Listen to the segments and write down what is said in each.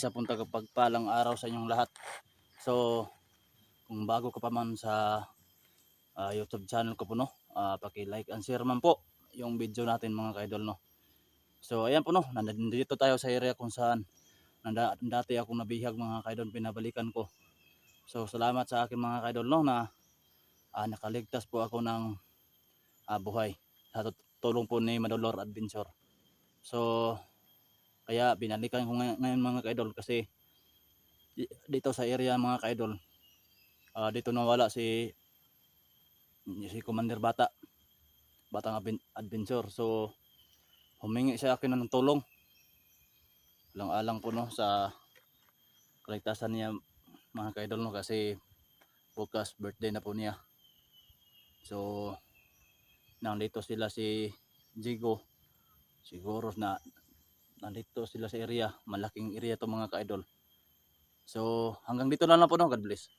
isa pong tagapagpalang araw sa inyong lahat. So, kung bago ka pa man sa ah, YouTube channel ko po no, ah, paki-like and share man po yung video natin mga ka-idol no. So, ayan po no, nandito tayo sa area kung saan nanda, dati akong nabihag mga ka-idol pinabalikan ko. So, salamat sa akin mga ka-idol no na ah, nakaligtas po ako ng ah, buhay sa tulong po ni Madolor Adventure. So, kaya binalikan ko ngay- ngayon mga ka-idol kasi di- dito sa area mga ka-idol, ah, dito nawala si si Commander Bata, Batang Adven- Adventure. So, humingi siya akin ng tulong. Lang-alang po no sa kaligtasan niya mga ka-idol no kasi bukas birthday na po niya. So, nandito sila si Jigo. Siguro na nandito sila sa area. Malaking area to mga ka-idol. So, hanggang dito na lang po no. God bless.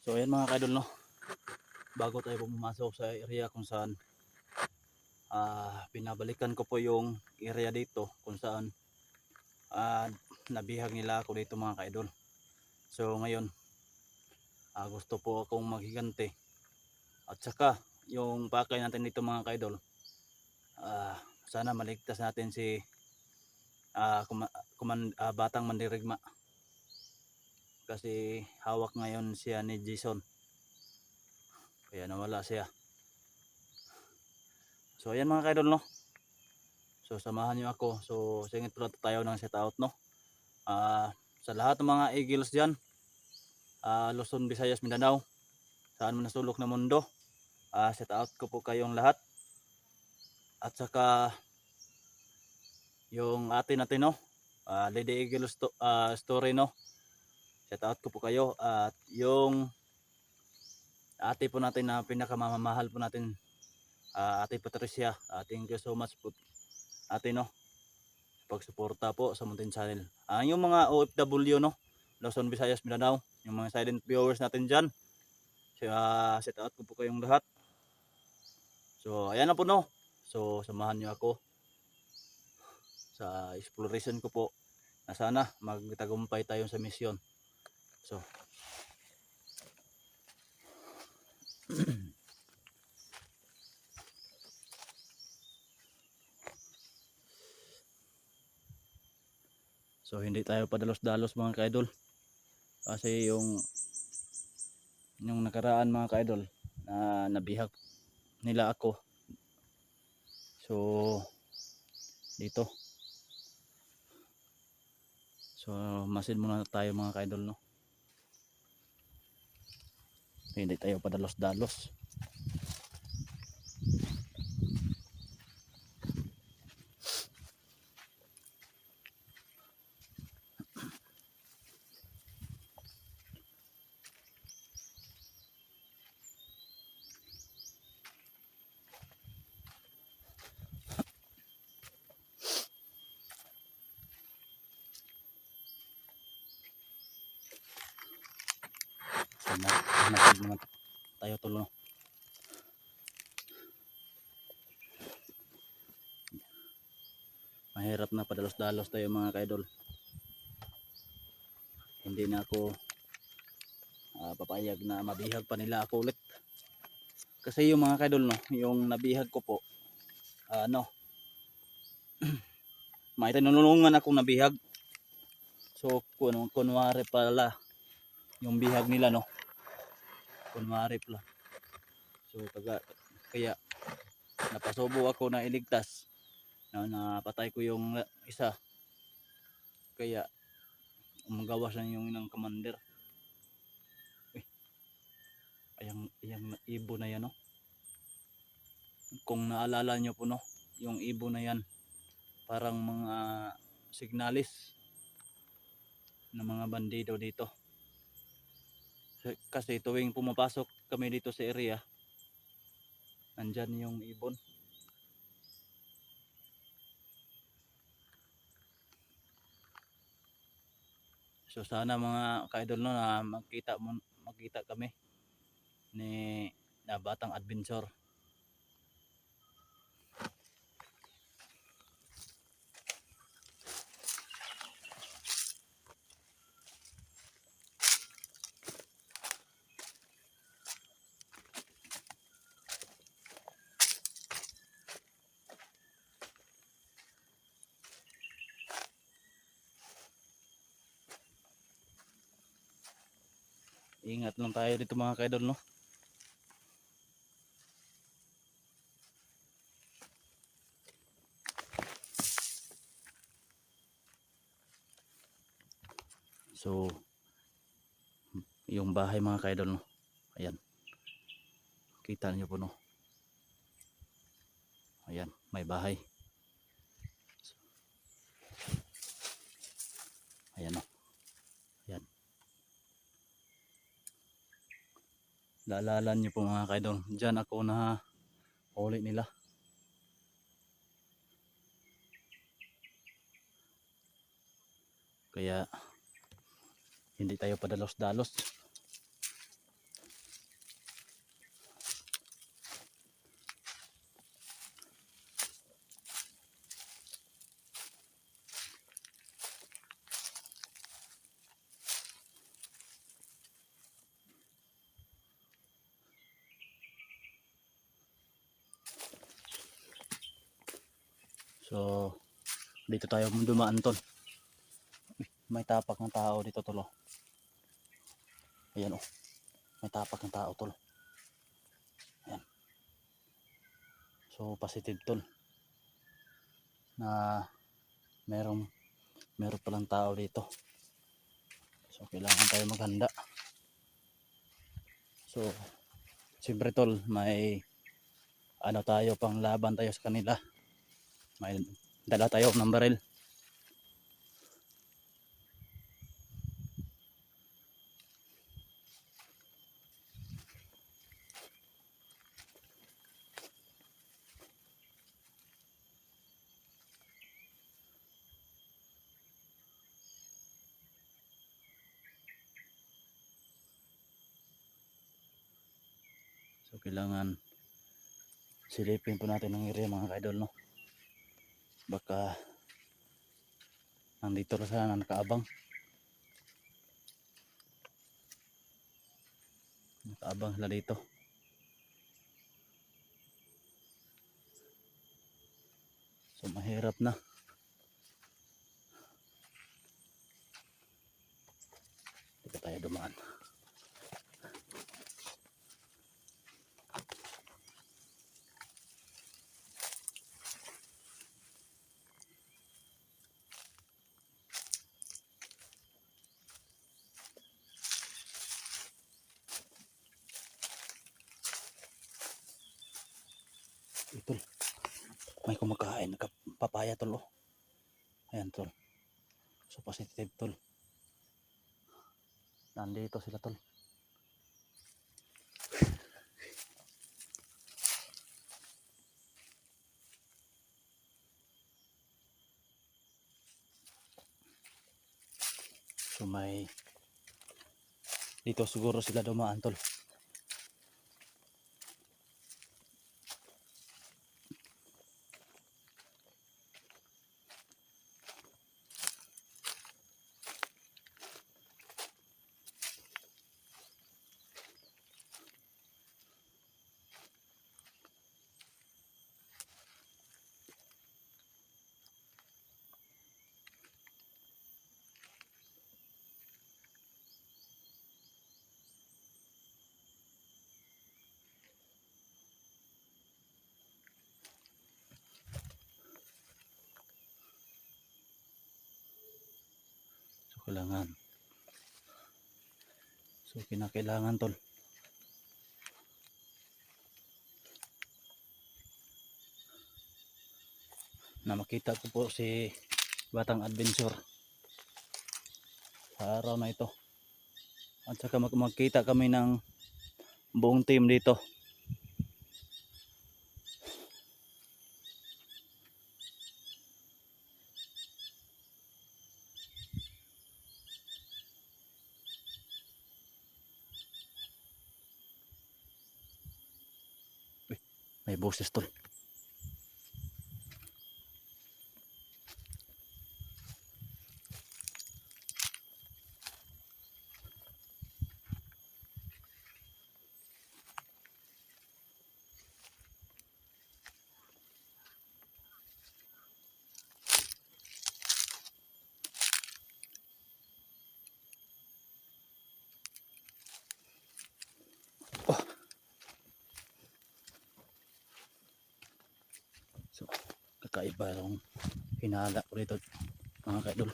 So, ayan mga ka-idol no. Bago tayo pumasok sa area kung saan ah pinabalikan ko po yung area dito kung saan ah nabihag nila ako dito mga ka-idol. So ngayon ah, gusto po akong maghiganti. At saka yung pakay natin dito mga ka-idol ah, sana maligtas natin si ah, kuma, kuman, ah, Batang Mandirigma. Kasi hawak ngayon siya ni Jason. Kaya nawala siya. So ayan mga kaidol no. So samahan niyo ako. So singit pala tayo ng set out no. Ah sa lahat ng mga Eagles diyan, ah Luzon, Visayas, Mindanao, saan man nasulok na mundo, ah set out ko po kayong lahat. At saka yung atin natin no, ah Lady Eagle sto- ah, story no. Set out ko po kayo at yung ate po natin na pinakamamahal po natin Ah, Ate Patricia, ah, thank you so much po ate no pagsuporta po sa Mountain Channel. Ah, yung mga OFW no, Luzon, Visayas, Mindanao, yung mga silent viewers natin diyan. Uh, set out ko po kayong lahat. So, ayan na po no. So, samahan niyo ako sa exploration ko po na sana magtagumpay tayo sa mission. So, So hindi tayo padalos-dalos mga ka-idol. Kasi yung yung nakaraan mga ka-idol na nabihag nila ako. So dito. So masin muna tayo mga ka-idol no. Hindi tayo padalos-dalos. So, na- hanapin naman tulo. Mahirap na padalos-dalos tayo mga kaidol. Hindi na ako ah, papayag na mabihag pa nila ako ulit. Kasi yung mga kaidol no, yung nabihag ko po, ah, ano, may tinulungan akong nabihag. So, kun kunwari pala, yung bihag nila no kunwari pala so taga, kaya napasubo ako na iligtas. Na napatay ko yung isa. Kaya umagawas na yung ng commander. Uy, ayang, ayang ibo na yan no kung naalala nyo po no yung ibo na yan parang mga signalis ng mga bandido dito. Kasi tuwing pumapasok kami dito sa area nandyan yung ibon So sana mga ka-idol no na makita mo makita kami ni na Batang Adventure. Lang tayo dito mga ka-idol no. So yung bahay mga ka-idol no. Ayan. Kita niyo po no. Ayan, may bahay. Ayan no. Ayan. Laalala niyo po mga kaidol. Diyan ako na huli nila. Kaya hindi tayo padalos-dalos. So, dito tayo dumaan. Uy, May tapak ng tao dito tol. oh. Ayan oh. May tapak ng tao tol. Ayan. So, positive tol. Na merong meron palang tao dito. So, kailangan tayo maghanda. So, siyempre tol, may ano tayo pang laban tayo sa kanila may dala tayo ng baril so kailangan silipin po natin ang area mga kaidol no baka nandito na sana nakaabang. Nakaabang sila dito. So mahirap na. Dito tayo dumaan May kumakain. Papaya tol. Oh. Ayan tol. So positive tol. Nandito sila tol. So may dito siguro sila dumaan tol. Kailangan. So kinakailangan tol. Na makita ko po si Batang Adventure sa araw na ito. At saka mag- magkita kami ng buong team dito. May boses tol. So, kakaiba yung hinala ko rito mga kaidol.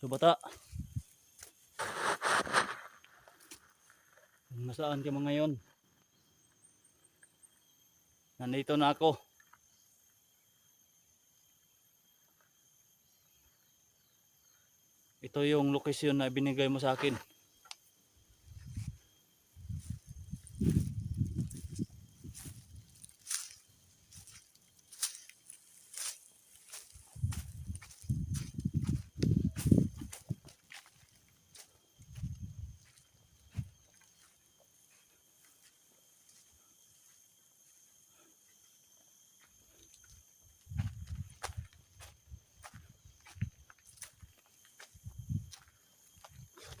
So bata. Nasaan ka mga ngayon? Nandito na ako. Ito yung lokasyon na binigay mo sa akin.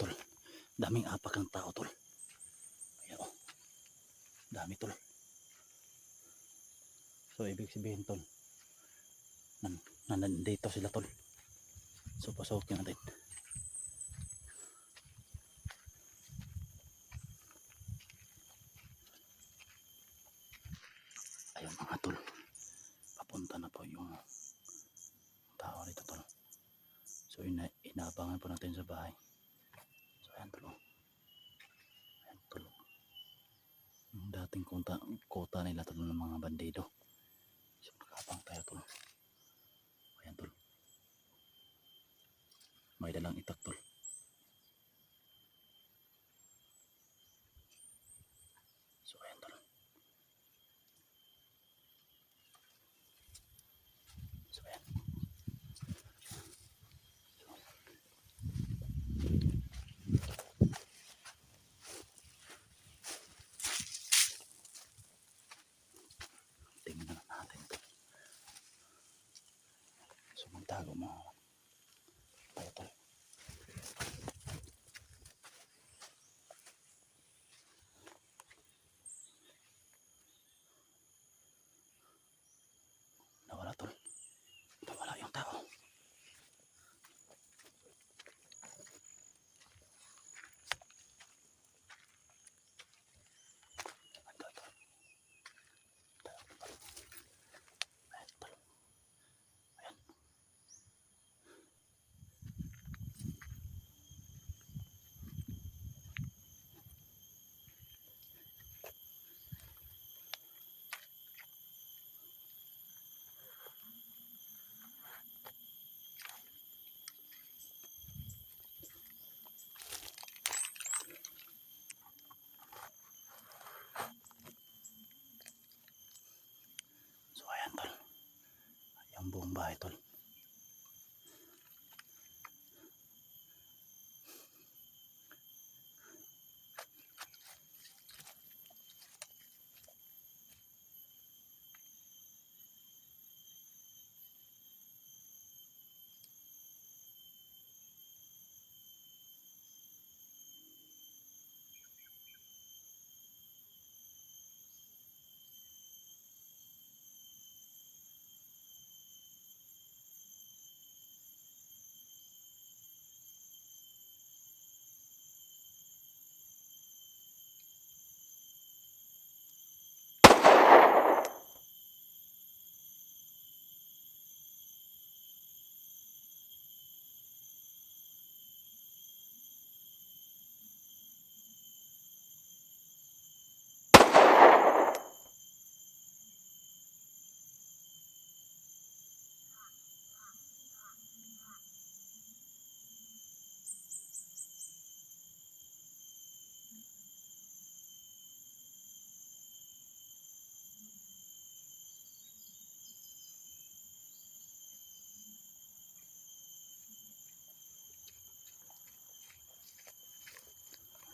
Tol, daming apak ang tao, tol. Ayan, oh. Dami, tol. So, ibig sabihin, tol, nan nandito sila, tol. So, pasukin natin. Ayun mga tol. Papunta na po yung tao dito, tol. So, ina inaabangan po natin sa bahay. Ayan tulo. Ayan tulo. Yung dating kota, kota nila tulo ng mga bandido. So, nakapang tayo tulo. Ayan tulo. May dalang itak tulo. So, ayan tulo. So, ayan. Tingnan na natin to. So, magtago mo. So ayan tol. Yung buong bahay tol.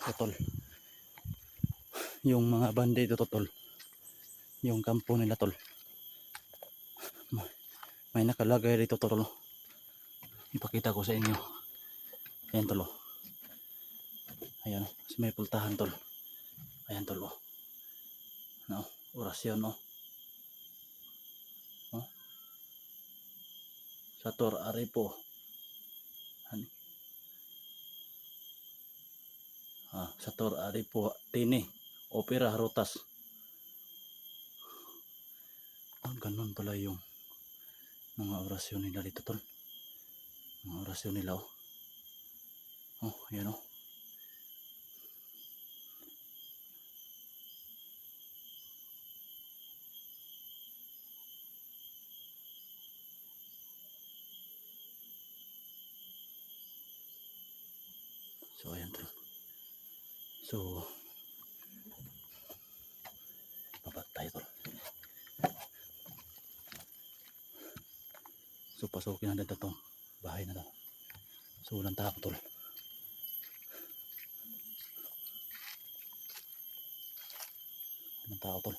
Totol. Yung mga bandito totol. Yung kampo nila tol. Ma- May nakalagay dito tol. Ipakita ko sa inyo. Ayan tol. oh. Ayan. oh. Sa may pultahan tol. Ayan tol. oh. No, orasyon no. Sator Arepo. Ah, Sator Arepo Tini. Opera Rotas. Ah, ganun pala yung mga orasyon nila dito tol. Mga orasyon nila oh. Oh, ayan oh. So ayan tol. So Babat tayo tol. So pasukin na dito tong bahay na to. So walang tao tol. Walang tao tol.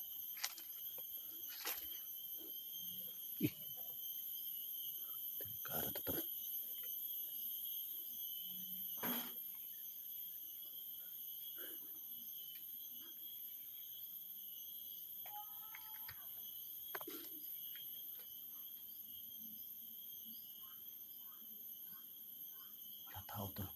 Ih. Delikado to tol. Walang tao tol.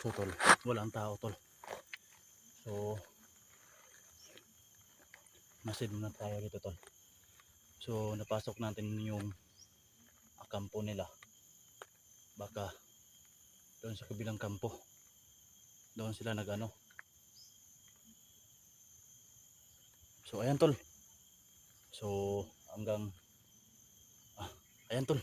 So tol, walang tao tol. So masid muna tayo dito tol. So napasok natin yung kampo nila. Baka doon sa kabilang kampo. Doon sila nagano. So ayan tol. So hanggang ah, ayan tol.